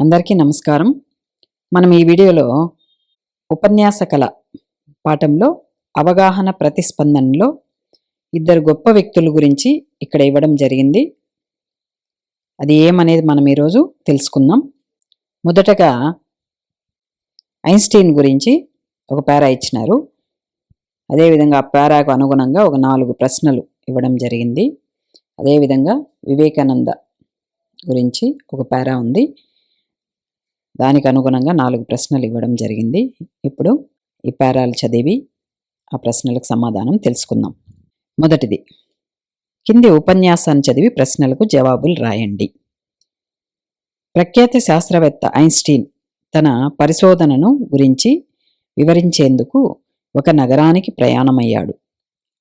అందరికీ నమస్కారం. మనం ఈ వీడియోలో ఉపన్యాస కళ పాఠంలో అవగాహన ప్రతిస్పందనలో ఇద్దరు గొప్ప వ్యక్తుల గురించి ఇక్కడ ఇవ్వడం జరిగింది. అది ఏమనేది మనం ఈరోజు తెలుసుకుందాం. మొదటగా ఐన్స్టీన్ గురించి ఒక పేరా ఇచ్చినారు. అదేవిధంగా ఆ పేరాకు అనుగుణంగా ఒక నాలుగు ప్రశ్నలు ఇవ్వడం జరిగింది. అదేవిధంగా వివేకానంద గురించి ఒక పేరా ఉంది. దానికి అనుగుణంగా నాలుగు ప్రశ్నలు ఇవ్వడం జరిగింది. ఇప్పుడు ఈ పేరాలు చదివి ఆ ప్రశ్నలకు సమాధానం తెలుసుకుందాం. మొదటిది కింది ఉపన్యాసాన్ని చదివి ప్రశ్నలకు జవాబులు రాయండి. ప్రఖ్యాత శాస్త్రవేత్త ఐన్స్టీన్ తన పరిశోధనను గురించి వివరించేందుకు ఒక నగరానికి ప్రయాణమయ్యాడు.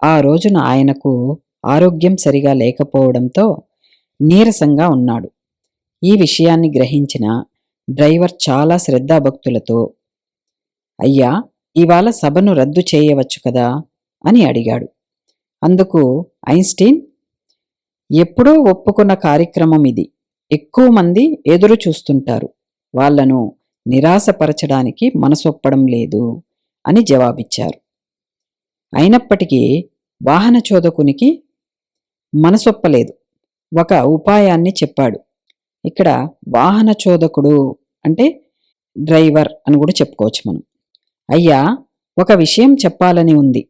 ఆ రోజున ఆయనకు ఆరోగ్యం సరిగా లేకపోవడంతో నీరసంగా ఉన్నాడు. ఈ విషయాన్ని గ్రహించిన డ్రైవర్ చాలా శ్రద్ధాభక్తులతో అయ్యా ఇవాళ సభను రద్దు చేయవచ్చు కదా? అని అడిగాడు. అందుకు ఐన్స్టీన్ ఎప్పుడో ఒప్పుకున్న కార్యక్రమం ఇది. ఎక్కువ మంది ఎదురు చూస్తుంటారు. వాళ్ళను నిరాశపరచడానికి మనసొప్పడం లేదు అని జవాబిచ్చారు. అయినప్పటికీ వాహన చోదకునికి మనసొప్పలేదు. ఒక ఉపాయాన్ని చెప్పాడు. ఇక్కడ వాహన చోదకుడు అంటే డ్రైవర్ అని కూడా చెప్పుకోవచ్చు మనం. అయ్యా ఒక విషయం చెప్పాలని ఉంది.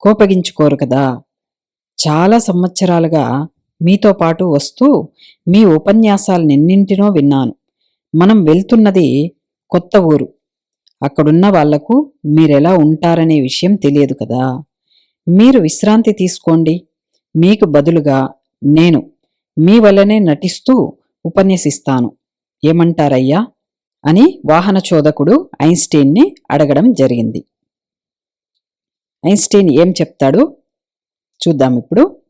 కోపగించుకోరు కదా. చాలా సంవత్సరాలుగా మీతో పాటు వస్తూ మీ ఉపన్యాసాలనెన్నింటినో విన్నాను. మనం వెళ్తున్నది కొత్త ఊరు. అక్కడున్న వాళ్ళకు మీరెలా ఉంటారనే విషయం తెలియదు కదా. మీరు విశ్రాంతి తీసుకోండి. మీకు బదులుగా నేను మీ వల్లనే నటిస్తూ ఉపన్యసిస్తాను. ఏమంటారయ్యా? అని వాహన చోదకుడు ఐన్స్టీన్ని అడగడం జరిగింది. ఐన్స్టీన్ ఏం చెప్తాడు? చూద్దాం ఇప్పుడు.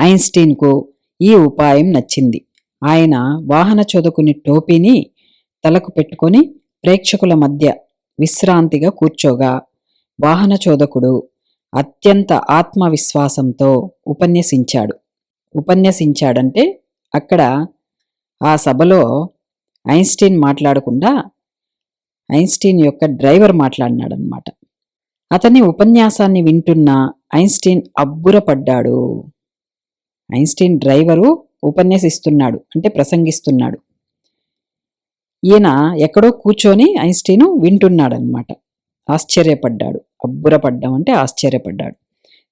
ఐన్స్టీన్కు ఈ ఉపాయం నచ్చింది. ఆయన వాహన చోదకుని టోపీని తలకు పెట్టుకొని ప్రేక్షకుల మధ్య విశ్రాంతిగా కూర్చోగా వాహన చోదకుడు అత్యంత ఆత్మవిశ్వాసంతో ఉపన్యసించాడు. ఉపన్యసించాడంటే అక్కడ ఆ సభలో ఐన్స్టీన్ మాట్లాడకుండా ఐన్స్టీన్ యొక్క డ్రైవర్ మాట్లాడినాడనమాట అతని ఉపన్యాసాన్ని వింటున్న ఐన్స్టీన్ అబ్బురపడ్డాడు. ఐన్స్టీన్ డ్రైవరు ఉపన్యసిస్తున్నాడు అంటే ప్రసంగిస్తున్నాడు. ఈయన ఎక్కడో కూర్చొని ఐన్స్టీను వింటున్నాడనమాట ఆశ్చర్యపడ్డాడు. అబ్బురపడ్డం అంటే ఆశ్చర్యపడ్డాడు.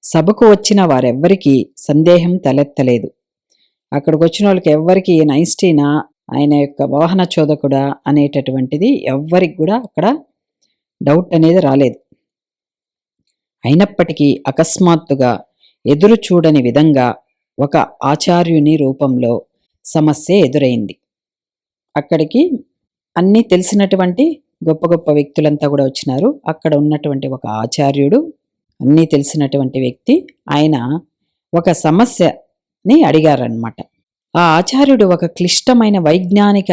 సభకు వచ్చిన వారెవ్వరికీ సందేహం తలెత్తలేదు. అక్కడికి వచ్చిన వాళ్ళకి ఎవరికి ఈయన ఐన్స్టీనా ఆయన యొక్క వాహన చోదకుడా అనేటటువంటిది ఎవ్వరికి కూడా అక్కడ డౌట్ అనేది రాలేదు. అయినప్పటికీ అకస్మాత్తుగా ఎదురు చూడని విధంగా ఒక ఆచార్యుని రూపంలో సమస్య ఎదురైంది. అక్కడికి అన్నీ తెలిసినటువంటి గొప్ప గొప్ప వ్యక్తులంతా కూడా వచ్చినారు. అక్కడ ఉన్నటువంటి ఒక ఆచార్యుడు అన్నీ తెలిసినటువంటి వ్యక్తి ఆయన ఒక సమస్య అని అడిగారన్నమాట. ఆ ఆచార్యుడు ఒక క్లిష్టమైన వైజ్ఞానిక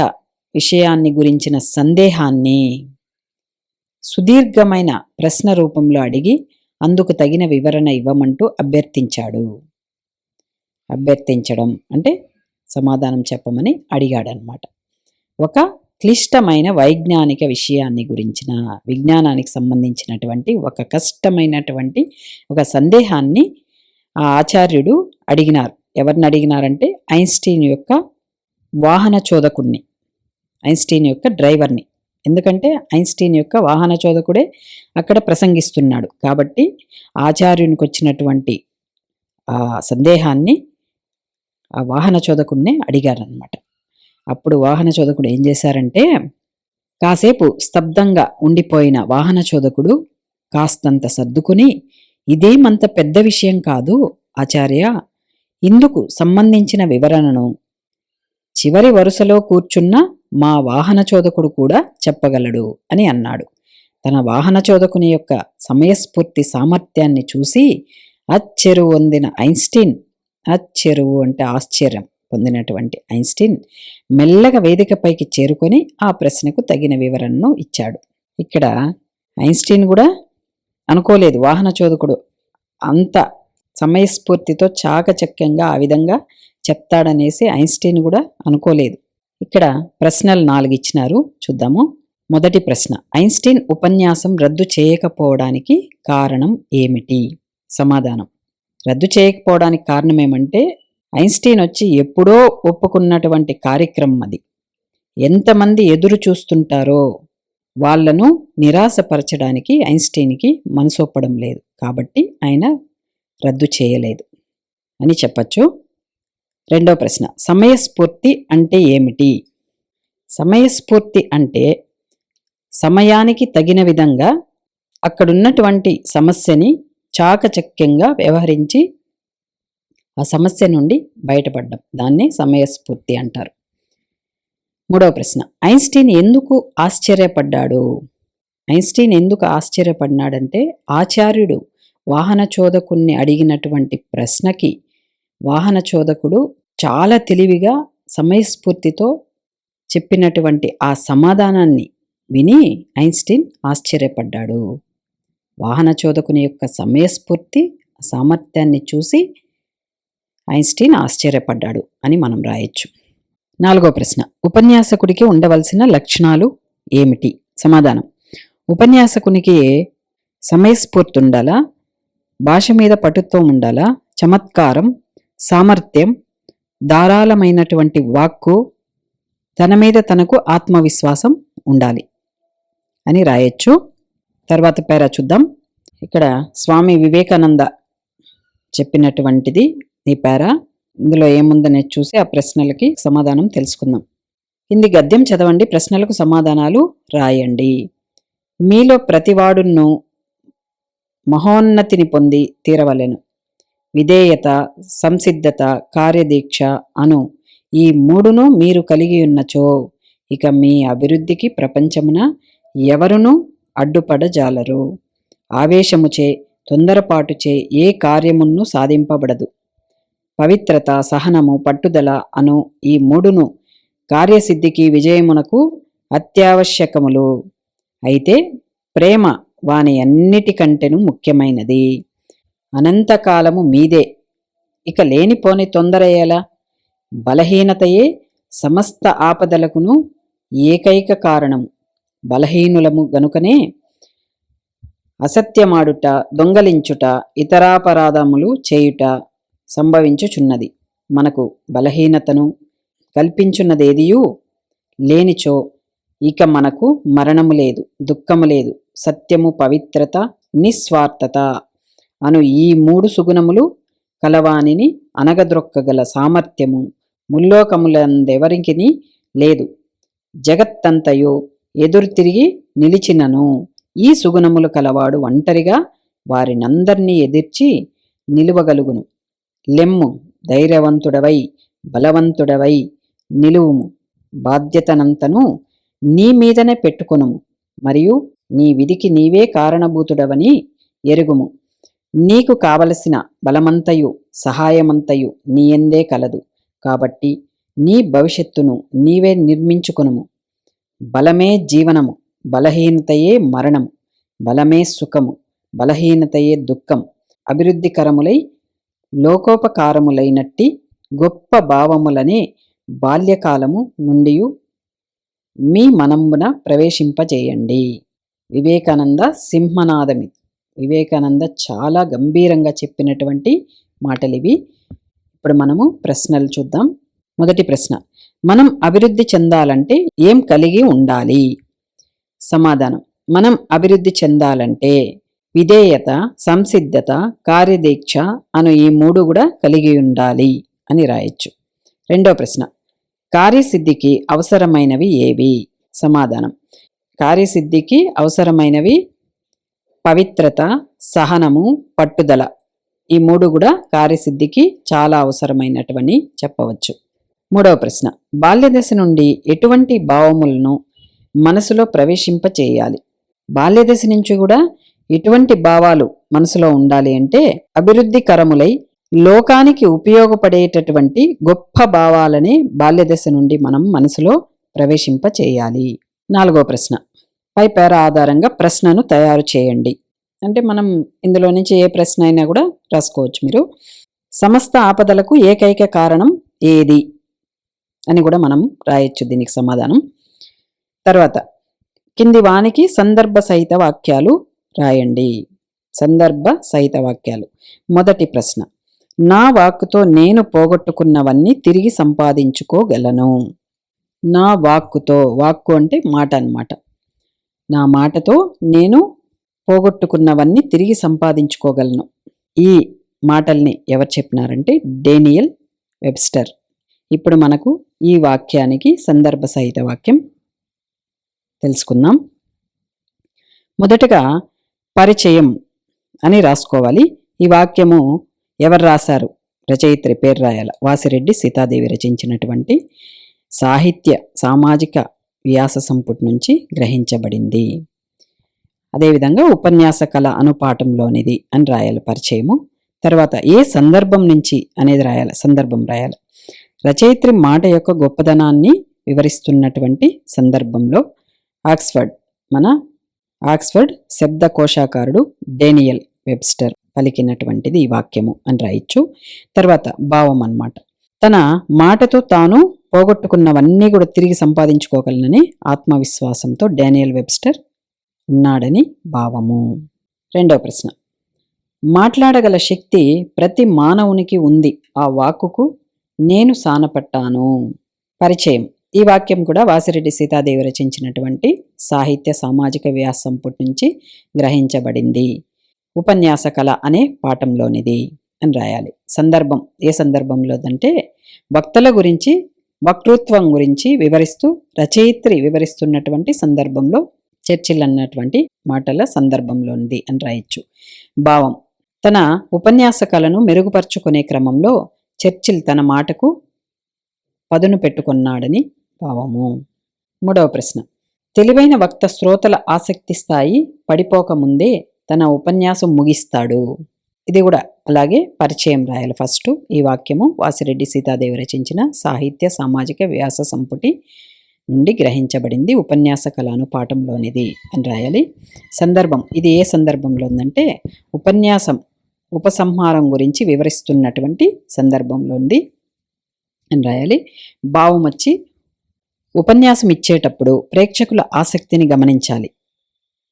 విషయాన్ని గురించిన సందేహాన్ని సుదీర్ఘమైన ప్రశ్న రూపంలో అడిగి అందుకు తగిన వివరణ ఇవ్వమంటూ అభ్యర్థించాడు. అభ్యర్థించడం అంటే సమాధానం చెప్పమని అడిగాడనమాట ఒక క్లిష్టమైన వైజ్ఞానిక విషయాన్ని గురించిన విజ్ఞానానికి సంబంధించినటువంటి ఒక కష్టమైనటువంటి ఒక సందేహాన్ని ఆ ఆచార్యుడు అడిగినారు. ఎవరిని అడిగినారంటే ఐన్స్టీన్ యొక్క వాహన చోదకుడిని ఐన్స్టీన్ యొక్క డ్రైవర్ని. ఎందుకంటే ఐన్స్టీన్ యొక్క వాహన చోదకుడే అక్కడ ప్రసంగిస్తున్నాడు. కాబట్టి ఆచార్యునికి వచ్చినటువంటి ఆ సందేహాన్ని ఆ వాహన చోదకుడినే అడిగారనమాట అప్పుడు వాహన చోదకుడు ఏం చేశారంటే కాసేపు స్తబ్దంగా ఉండిపోయిన వాహన చోదకుడు కాస్తంత సర్దుకుని ఇదేమంత పెద్ద విషయం కాదు ఆచార్య ఇందుకు సంబంధించిన వివరణను చివరి వరుసలో కూర్చున్న మా వాహన చోదకుడు కూడా చెప్పగలడు అని అన్నాడు. తన వాహన చోదకుని యొక్క సమయస్ఫూర్తి సామర్థ్యాన్ని చూసి అచ్చెరువు పొందిన ఐన్స్టీన్ అచ్చెరువు అంటే ఆశ్చర్యం పొందినటువంటి ఐన్స్టీన్ మెల్లగా వేదికపైకి చేరుకొని ఆ ప్రశ్నకు తగిన వివరణను ఇచ్చాడు. ఇక్కడ ఐన్స్టీన్ కూడా అనుకోలేదు వాహన చోదకుడు అంత సమయస్ఫూర్తితో చాకచక్యంగా ఆ విధంగా చెప్తాడనేసి ఐన్స్టీన్ కూడా అనుకోలేదు. ఇక్కడ ప్రశ్నలు నాలుగు ఇచ్చినారు చూద్దాము. మొదటి ప్రశ్న. ఐన్స్టీన్ ఉపన్యాసం రద్దు చేయకపోవడానికి కారణం ఏమిటి? సమాధానం. రద్దు చేయకపోవడానికి కారణం ఏమంటే ఐన్స్టీన్ వచ్చి ఎప్పుడో ఒప్పుకున్నటువంటి కార్యక్రమం అది. ఎంతమంది ఎదురు చూస్తుంటారో వాళ్ళను నిరాశపరచడానికి ఐన్స్టీన్కి మనసొప్పడం లేదు. కాబట్టి ఆయన రద్దు చేయలేదు అని చెప్పచ్చు. రెండో ప్రశ్న సమయస్ఫూర్తి అంటే ఏమిటి? సమయస్ఫూర్తి అంటే సమయానికి తగిన విధంగా అక్కడున్నటువంటి సమస్యని చాకచక్యంగా వ్యవహరించి ఆ సమస్య నుండి బయటపడ్డం. దాన్నే సమయస్ఫూర్తి అంటారు. మూడవ ప్రశ్న ఐన్స్టీన్ ఎందుకు ఆశ్చర్యపడ్డాడు? ఐన్స్టీన్ ఎందుకు ఆశ్చర్యపడినాడంటే ఆచార్యుడు వాహన చోదకుణ్ణి అడిగినటువంటి ప్రశ్నకి వాహన చోదకుడు చాలా తెలివిగా సమయస్ఫూర్తితో చెప్పినటువంటి ఆ సమాధానాన్ని విని ఐన్స్టీన్ ఆశ్చర్యపడ్డాడు. వాహన చోదకుని యొక్క సమయస్ఫూర్తి సామర్థ్యాన్ని చూసి ఐన్స్టీన్ ఆశ్చర్యపడ్డాడు అని మనం రాయొచ్చు. నాలుగో ప్రశ్న. ఉపన్యాసకుడికి ఉండవలసిన లక్షణాలు ఏమిటి? సమాధానం. ఉపన్యాసకునికి సమయస్ఫూర్తి ఉండాలా? భాష మీద పటుత్వం ఉండాలా? చమత్కారం సామర్థ్యం ధారాళమైనటువంటి వాక్కు తన మీద తనకు ఆత్మవిశ్వాసం ఉండాలి అని రాయొచ్చు. తర్వాత పేరా చూద్దాం. ఇక్కడ స్వామి వివేకానంద చెప్పినటువంటిది ఈ పేరా. ఇందులో ఏముందని చూసి ఆ ప్రశ్నలకి సమాధానం తెలుసుకుందాం. కింది గద్యం చదవండి. ప్రశ్నలకు సమాధానాలు రాయండి. మీలో ప్రతివాడును మహోన్నతిని పొంది తీరవలెను. విధేయత సంసిద్ధత కార్యదీక్ష అను ఈ మూడును మీరు కలిగి ఉన్నచో ఇక మీ అభివృద్ధికి ప్రపంచమున ఎవరునూ అడ్డుపడజాలరు. ఆవేశముచే తొందరపాటుచే ఏ కార్యమును సాధింపబడదు. పవిత్రత సహనము పట్టుదల అను ఈ మూడును కార్యసిద్ధికి విజయమునకు అత్యావశ్యకములు. అయితే ప్రేమ వాని అన్నిటికంటెను ముఖ్యమైనది. అనంతకాలము మీదే. ఇక లేనిపోని తొందరయ్యేలా బలహీనతయే సమస్త ఆపదలకును ఏకైక కారణం. బలహీనులము గనుకనే అసత్యమాడుట దొంగలించుట ఇతరాపరాధములు చేయుట సంభవించుచున్నది. మనకు బలహీనతను కల్పించున్నదేదియూ లేనిచో ఇక మనకు మరణము లేదు దుఃఖము లేదు సత్యము పవిత్రత నిస్వార్థత. అను ఈ మూడు సుగుణములు కలవానిని అనగద్రొక్కగల సామర్థ్యము ముల్లోకములందెవరికిని లేదు. జగత్తంతయు ఎదురు తిరిగి నిలిచినను. ఈ సుగుణములు కలవాడు ఒంటరిగా వారినందర్నీ ఎదిర్చి నిలువగలుగును. లెమ్ము ధైర్యవంతుడవై బలవంతుడవై నిలువుము. బాధ్యతనంతను నీ మీదనే పెట్టుకొనుము. మరియు నీ విధికి నీవే కారణభూతుడవని ఎరుగుము. నీకు కావలసిన బలమంతయు సహాయమంతయు నీయందే కలదు. కాబట్టి నీ భవిష్యత్తును నీవే నిర్మించుకొనుము. బలమే జీవనము బలహీనతయే మరణము. బలమే సుఖము బలహీనతయే దుఃఖం. అభివృద్ధికరములై లోకోపకారములైనట్టి గొప్ప భావములనే బాల్యకాలము నుండియు మీ మనంబున ప్రవేశింపజేయండి. వివేకానంద సింహనాదమి వివేకానంద చాలా గంభీరంగా చెప్పినటువంటి మాటలు ఇవి ఇప్పుడు మనము ప్రశ్నలు చూద్దాం. మొదటి ప్రశ్న. మనం అభివృద్ధి చెందాలంటే ఏం కలిగి ఉండాలి? సమాధానం. మనం అభివృద్ధి చెందాలంటే విధేయత సంసిద్ధత కార్యదీక్ష అను ఈ మూడు కూడా కలిగి ఉండాలి అని రాయొచ్చు. రెండో ప్రశ్న. కార్యసిద్ధికి అవసరమైనవి ఏవి? సమాధానం. కార్యసిద్ధికి అవసరమైనవి పవిత్రత సహనము పట్టుదల. ఈ మూడు కూడా కార్యసిద్ధికి చాలా అవసరమైనటువని చెప్పవచ్చు. మూడవ ప్రశ్న. బాల్యదశ నుండి ఎటువంటి భావములను మనసులో ప్రవేశింపచేయాలి బాల్యదశ నుంచి కూడా ఎటువంటి భావాలు మనసులో ఉండాలి అంటే అభివృద్ధికరములై లోకానికి ఉపయోగపడేటటువంటి గొప్ప భావాలని బాల్యదశ నుండి మనం మనసులో ప్రవేశింపచేయాలి. నాలుగో ప్రశ్న. పై పేర ఆధారంగా ప్రశ్నను తయారు చేయండి. అంటే మనం ఇందులో నుంచి ఏ ప్రశ్న అయినా కూడా రాసుకోవచ్చు మీరు. సమస్త ఆపదలకు ఏకైక కారణం ఏది? అని కూడా మనం రాయొచ్చు దీనికి సమాధానం. తర్వాత కింది వానికి సందర్భ సహిత వాక్యాలు రాయండి. సందర్భ సహిత వాక్యాలు. మొదటి ప్రశ్న. నా వాక్కుతో నేను పోగొట్టుకున్నవన్నీ తిరిగి సంపాదించుకోగలను. నా వాక్కుతో వాక్కు అంటే మాట అన్నమాట. నా మాటతో నేను పోగొట్టుకున్నవన్నీ తిరిగి సంపాదించుకోగలను. ఈ మాటల్ని ఎవరు చెప్పినారంటే డేనియల్ వెబ్స్టర్. ఇప్పుడు మనకు ఈ వాక్యానికి సందర్భ సహిత వాక్యం తెలుసుకుందాం. మొదటగా పరిచయం అని రాసుకోవాలి. ఈ వాక్యము ఎవరు రాశారు? రచయిత్రి పేరు రాయాల. వాసిరెడ్డి సీతాదేవి రచించినటువంటి సాహిత్య సామాజిక వ్యాస సంపుటి నుంచి గ్రహించబడింది. అదేవిధంగా ఉపన్యాస కళ అనుపాఠంలోనిది అని రాయాలి పరిచయము. తర్వాత ఏ సందర్భం నుంచి అనేది రాయాలి సందర్భం రాయాలి. రచయిత్రి మాట యొక్క గొప్పదనాన్ని వివరిస్తున్నటువంటి సందర్భంలో ఆక్స్ఫర్డ్ మన ఆక్స్ఫర్డ్ శబ్ద కోశాకారుడు డేనియల్ వెబ్స్టర్ పలికినటువంటిది ఈ వాక్యము అని రాయొచ్చు. తర్వాత భావం అన్నమాట. తన మాటతో తాను పోగొట్టుకున్నవన్నీ కూడా తిరిగి సంపాదించుకోగలనని ఆత్మవిశ్వాసంతో డానియల్ వెబ్స్టర్ ఉన్నాడని భావము. రెండవ ప్రశ్న. మాట్లాడగల శక్తి ప్రతి మానవునికి ఉంది. ఆ వాక్కుకు నేను సానపట్టాను. పరిచయం. ఈ వాక్యం కూడా వాసిరెడ్డి సీతాదేవి రచించినటువంటి సాహిత్య సామాజిక వ్యాసంపుటి నుంచి గ్రహించబడింది. ఉపన్యాస కళ అనే పాఠంలోనిది అని రాయాలి. సందర్భం ఏ సందర్భంలోదంటే వక్తల గురించి వక్తృత్వం గురించి వివరిస్తూ రచయిత్రి వివరిస్తున్నటువంటి సందర్భంలో చర్చిల్ అన్నటువంటి మాటల సందర్భంలోనిది అని రాయొచ్చు. భావం తన ఉపన్యాస కళను మెరుగుపరుచుకునే క్రమంలో చర్చిల్ తన మాటకు పదును పెట్టుకున్నాడని భావము. మూడవ ప్రశ్న తెలివైన వక్త శ్రోతల ఆసక్తి స్థాయి పడిపోకముందే తన ఉపన్యాసం ముగిస్తాడు. ఇది కూడా అలాగే పరిచయం రాయాలి ఫస్ట్. ఈ వాక్యము వాసిరెడ్డి సీతాదేవి రచించిన సాహిత్య సామాజిక వ్యాస సంపుటి నుండి గ్రహించబడింది. ఉపన్యాస కళను పాఠంలోనిది అని రాయాలి. సందర్భం ఇది ఏ సందర్భంలో ఉందంటే ఉపన్యాసం ఉపసంహారం గురించి వివరిస్తున్నటువంటి సందర్భంలో ఉంది అని రాయాలి. భావం వచ్చి ఉపన్యాసం ఇచ్చేటప్పుడు ప్రేక్షకుల ఆసక్తిని గమనించాలి.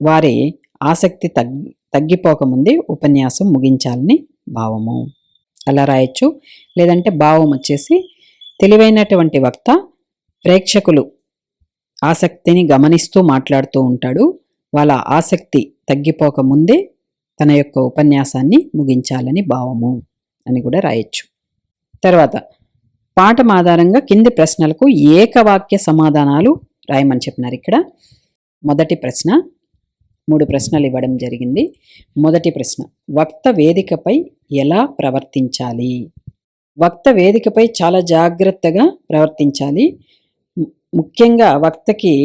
వారి ఆసక్తి తగ్గి తగ్గిపోకముందే ఉపన్యాసం ముగించాలని భావము. అలా రాయొచ్చు. లేదంటే భావం వచ్చేసి తెలివైనటువంటి వక్త ప్రేక్షకులు ఆసక్తిని గమనిస్తూ మాట్లాడుతూ ఉంటాడు. వాళ్ళ ఆసక్తి తగ్గిపోకముందే తన యొక్క ఉపన్యాసాన్ని ముగించాలని భావము అని కూడా రాయొచ్చు. తర్వాత పాఠం ఆధారంగా కింది ప్రశ్నలకు ఏకవాక్య సమాధానాలు రాయమని చెప్పినారు ఇక్కడ. మొదటి ప్రశ్న మూడు ప్రశ్నలు ఇవ్వడం జరిగింది. మొదటి ప్రశ్న వక్త వేదికపై ఎలా ప్రవర్తించాలి? వక్త వేదికపై చాలా జాగ్రత్తగా ప్రవర్తించాలి. ముఖ్యంగా వక్తకి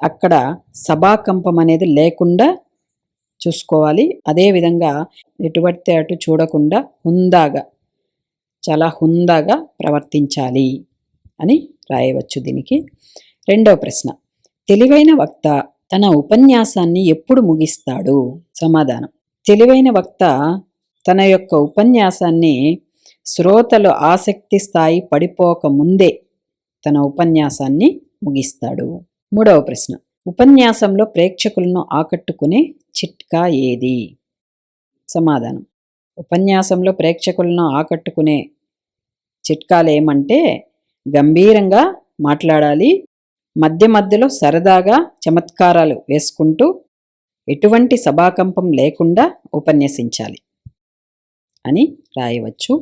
అక్కడ సభాకంపం అనేది లేకుండా చూసుకోవాలి. అదేవిధంగా ఎటువంటి అటు చూడకుండా హుందాగా చాలా హుందాగా ప్రవర్తించాలి అని రాయవచ్చు దీనికి. రెండవ ప్రశ్న తెలివైన వక్త తన ఉపన్యాసాన్ని ఎప్పుడు ముగిస్తాడు? సమాధానం. తెలివైన వక్త తన యొక్క ఉపన్యాసాన్ని శ్రోతలు ఆసక్తి స్థాయి పడిపోక ముందే తన ఉపన్యాసాన్ని ముగిస్తాడు. మూడవ ప్రశ్న. ఉపన్యాసంలో ప్రేక్షకులను ఆకట్టుకునే చిట్కా ఏది? సమాధానం. ఉపన్యాసంలో ప్రేక్షకులను ఆకట్టుకునే చిట్కాలు ఏమంటే గంభీరంగా మాట్లాడాలి మధ్య మధ్యలో సరదాగా చమత్కారాలు వేసుకుంటూ ఎటువంటి సభాకంపం లేకుండా ఉపన్యసించాలి అని రాయవచ్చు.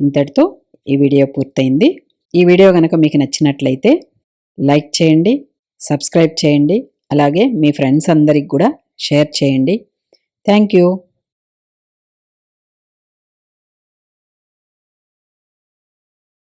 ఇంతటితో ఈ వీడియో పూర్తయింది. ఈ వీడియో కనుక మీకు నచ్చినట్లయితే లైక్ చేయండి సబ్స్క్రైబ్ చేయండి అలాగే మీ ఫ్రెండ్స్ అందరికి కూడా షేర్ చేయండి. Thank you.